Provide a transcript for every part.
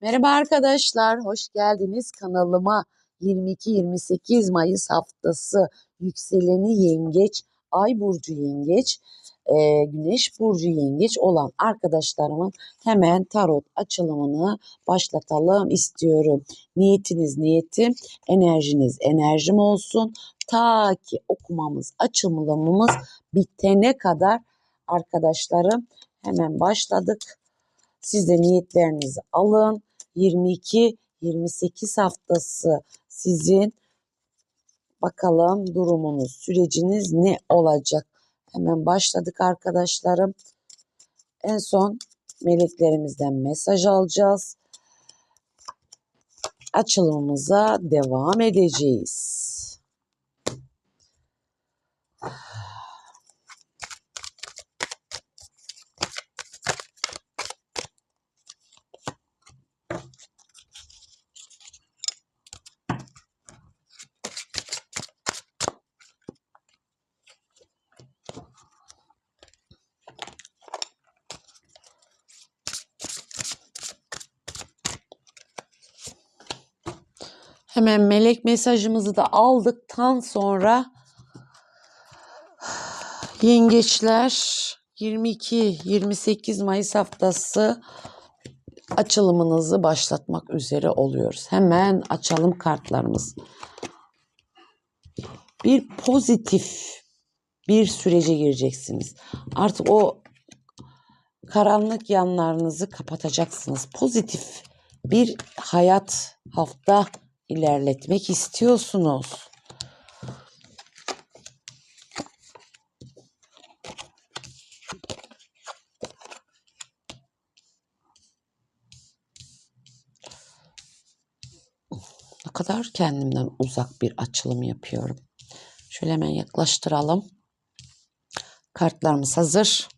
Merhaba arkadaşlar, hoş geldiniz kanalıma. 22-28 Mayıs haftası yükseleni yengeç, ay burcu yengeç, e, güneş burcu yengeç olan arkadaşlarımın hemen tarot açılımını başlatalım istiyorum. Niyetiniz niyetim, enerjiniz enerjim olsun. Ta ki okumamız, açılımımız bitene kadar arkadaşlarım hemen başladık. Siz de niyetlerinizi alın. 22-28 haftası sizin bakalım durumunuz, süreciniz ne olacak? Hemen başladık arkadaşlarım. En son meleklerimizden mesaj alacağız. Açılımımıza devam edeceğiz. Hemen melek mesajımızı da aldıktan sonra yengeçler 22-28 Mayıs haftası açılımınızı başlatmak üzere oluyoruz. Hemen açalım kartlarımız. Bir pozitif bir sürece gireceksiniz. Artık o karanlık yanlarınızı kapatacaksınız. Pozitif bir hayat hafta ilerletmek istiyorsunuz. Ne kadar kendimden uzak bir açılım yapıyorum. Şöyle hemen yaklaştıralım. Kartlarımız hazır.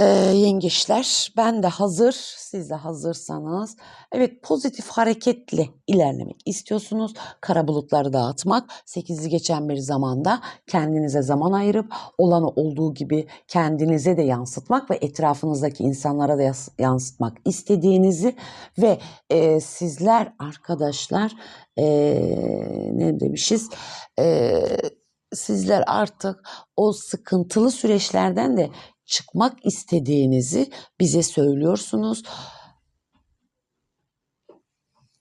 Ee, yengeçler ben de hazır siz de hazırsanız. Evet pozitif hareketli ilerlemek istiyorsunuz. Kara bulutları dağıtmak 8'i geçen bir zamanda kendinize zaman ayırıp olanı olduğu gibi kendinize de yansıtmak ve etrafınızdaki insanlara da yansıtmak istediğinizi ve e, sizler arkadaşlar e, ne demişiz? E, sizler artık o sıkıntılı süreçlerden de çıkmak istediğinizi bize söylüyorsunuz.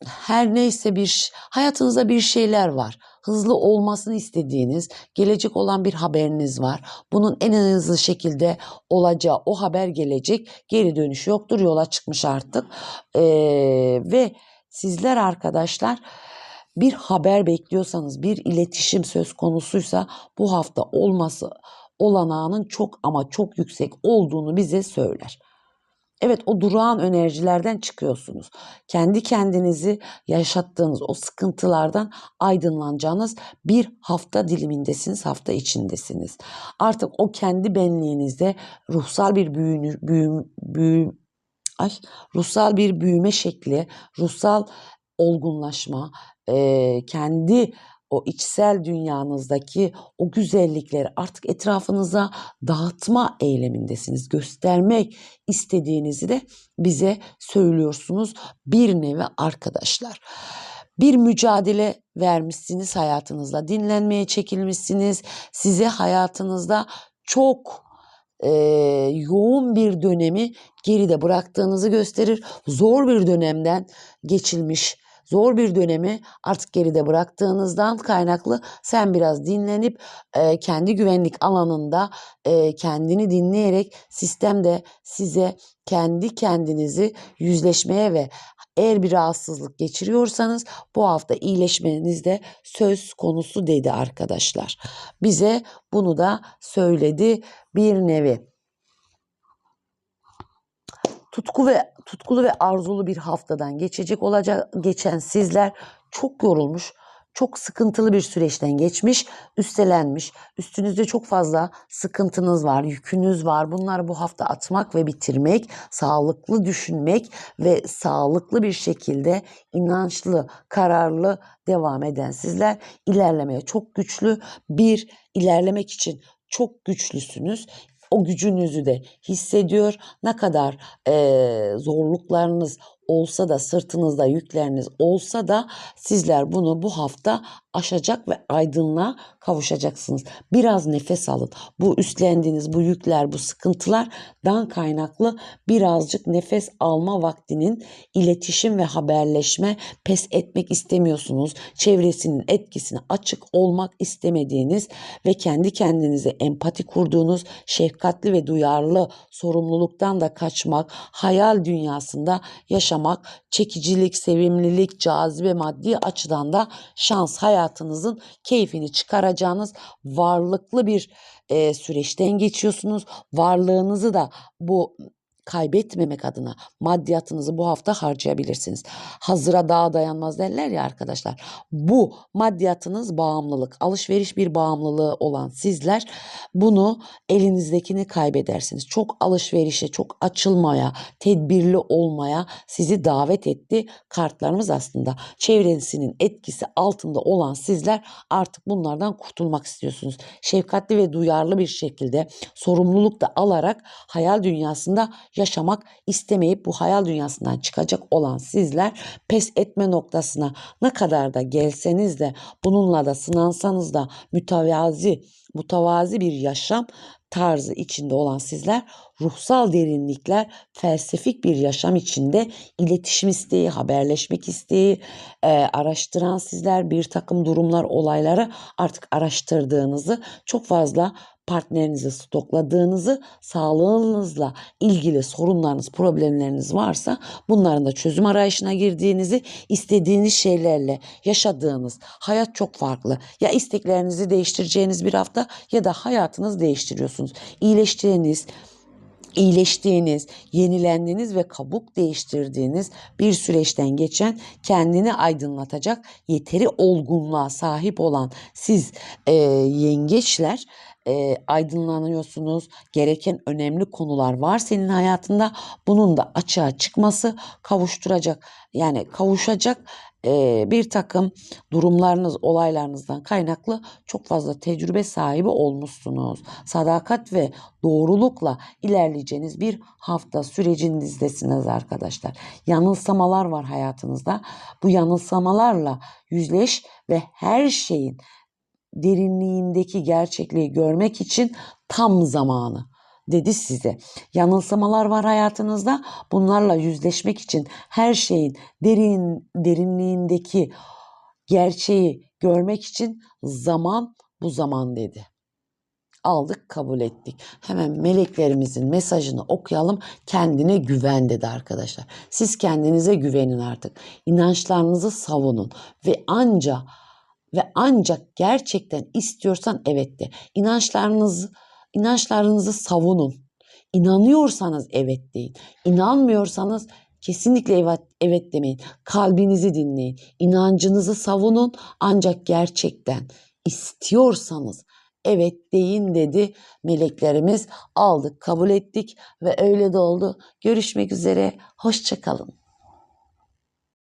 Her neyse bir hayatınızda bir şeyler var. Hızlı olmasını istediğiniz, gelecek olan bir haberiniz var. Bunun en hızlı şekilde olacağı o haber gelecek. Geri dönüş yoktur. Yola çıkmış artık. Ee, ve sizler arkadaşlar bir haber bekliyorsanız, bir iletişim söz konusuysa bu hafta olması olanağının çok ama çok yüksek olduğunu bize söyler. Evet o durağan enerjilerden çıkıyorsunuz. Kendi kendinizi yaşattığınız o sıkıntılardan aydınlanacağınız bir hafta dilimindesiniz, hafta içindesiniz. Artık o kendi benliğinizde ruhsal bir büyünü, büyüm, büyüm, ay, ruhsal bir büyüme şekli, ruhsal olgunlaşma, e, kendi o içsel dünyanızdaki o güzellikleri artık etrafınıza dağıtma eylemindesiniz. Göstermek istediğinizi de bize söylüyorsunuz bir nevi arkadaşlar. Bir mücadele vermişsiniz hayatınızda. Dinlenmeye çekilmişsiniz. Size hayatınızda çok e, yoğun bir dönemi geride bıraktığınızı gösterir. Zor bir dönemden geçilmiş zor bir dönemi artık geride bıraktığınızdan kaynaklı sen biraz dinlenip e, kendi güvenlik alanında e, kendini dinleyerek sistemde size kendi kendinizi yüzleşmeye ve eğer bir rahatsızlık geçiriyorsanız bu hafta iyileşmeniz de söz konusu dedi arkadaşlar. Bize bunu da söyledi bir nevi tutku ve tutkulu ve arzulu bir haftadan geçecek olacak geçen sizler çok yorulmuş, çok sıkıntılı bir süreçten geçmiş, üstelenmiş. Üstünüzde çok fazla sıkıntınız var, yükünüz var. Bunları bu hafta atmak ve bitirmek, sağlıklı düşünmek ve sağlıklı bir şekilde inançlı, kararlı devam eden sizler ilerlemeye çok güçlü bir ilerlemek için çok güçlüsünüz o gücünüzü de hissediyor. Ne kadar e, zorluklarınız olsa da sırtınızda yükleriniz olsa da sizler bunu bu hafta aşacak ve aydınlığa kavuşacaksınız. Biraz nefes alın. Bu üstlendiğiniz bu yükler, bu sıkıntılardan kaynaklı birazcık nefes alma vaktinin iletişim ve haberleşme pes etmek istemiyorsunuz. Çevresinin etkisine açık olmak istemediğiniz ve kendi kendinize empati kurduğunuz, şefkatli ve duyarlı sorumluluktan da kaçmak, hayal dünyasında yaşamak, çekicilik, sevimlilik, cazibe maddi açıdan da şans hayatınızın keyfini çıkaracağınız varlıklı bir e, süreçten geçiyorsunuz. Varlığınızı da bu kaybetmemek adına maddiyatınızı bu hafta harcayabilirsiniz. Hazıra daha dayanmaz derler ya arkadaşlar. Bu maddiyatınız bağımlılık, alışveriş bir bağımlılığı olan sizler bunu elinizdekini kaybedersiniz. Çok alışverişe, çok açılmaya, tedbirli olmaya sizi davet etti kartlarımız aslında. Çevresinin etkisi altında olan sizler artık bunlardan kurtulmak istiyorsunuz. Şefkatli ve duyarlı bir şekilde sorumluluk da alarak hayal dünyasında yaşamak istemeyip bu hayal dünyasından çıkacak olan sizler pes etme noktasına ne kadar da gelseniz de bununla da sınansanız da mütevazi mutavazi bir yaşam tarzı içinde olan sizler ruhsal derinlikler, felsefik bir yaşam içinde iletişim isteği, haberleşmek isteği e, araştıran sizler bir takım durumlar, olayları artık araştırdığınızı çok fazla partnerinizi stokladığınızı, sağlığınızla ilgili sorunlarınız, problemleriniz varsa bunların da çözüm arayışına girdiğinizi, istediğiniz şeylerle yaşadığınız hayat çok farklı. Ya isteklerinizi değiştireceğiniz bir hafta ya da hayatınızı değiştiriyorsunuz. İyileştiğiniz, iyileştiğiniz, yenilendiğiniz ve kabuk değiştirdiğiniz bir süreçten geçen kendini aydınlatacak yeteri olgunluğa sahip olan siz e, yengeçler e, aydınlanıyorsunuz. Gereken önemli konular var senin hayatında. Bunun da açığa çıkması kavuşturacak yani kavuşacak e, bir takım durumlarınız, olaylarınızdan kaynaklı çok fazla tecrübe sahibi olmuşsunuz. Sadakat ve doğrulukla ilerleyeceğiniz bir hafta sürecinizdesiniz arkadaşlar. Yanılsamalar var hayatınızda. Bu yanılsamalarla yüzleş ve her şeyin derinliğindeki gerçekliği görmek için tam zamanı dedi size. Yanılsamalar var hayatınızda. Bunlarla yüzleşmek için her şeyin derin derinliğindeki gerçeği görmek için zaman bu zaman dedi. Aldık, kabul ettik. Hemen meleklerimizin mesajını okuyalım. Kendine güven dedi arkadaşlar. Siz kendinize güvenin artık. İnançlarınızı savunun ve anca ve ancak gerçekten istiyorsan evet de. İnançlarınızı inançlarınızı savunun. İnanıyorsanız evet deyin. İnanmıyorsanız kesinlikle evet, evet demeyin. Kalbinizi dinleyin. İnancınızı savunun ancak gerçekten istiyorsanız evet deyin dedi meleklerimiz. Aldık, kabul ettik ve öyle de oldu. Görüşmek üzere. Hoşçakalın.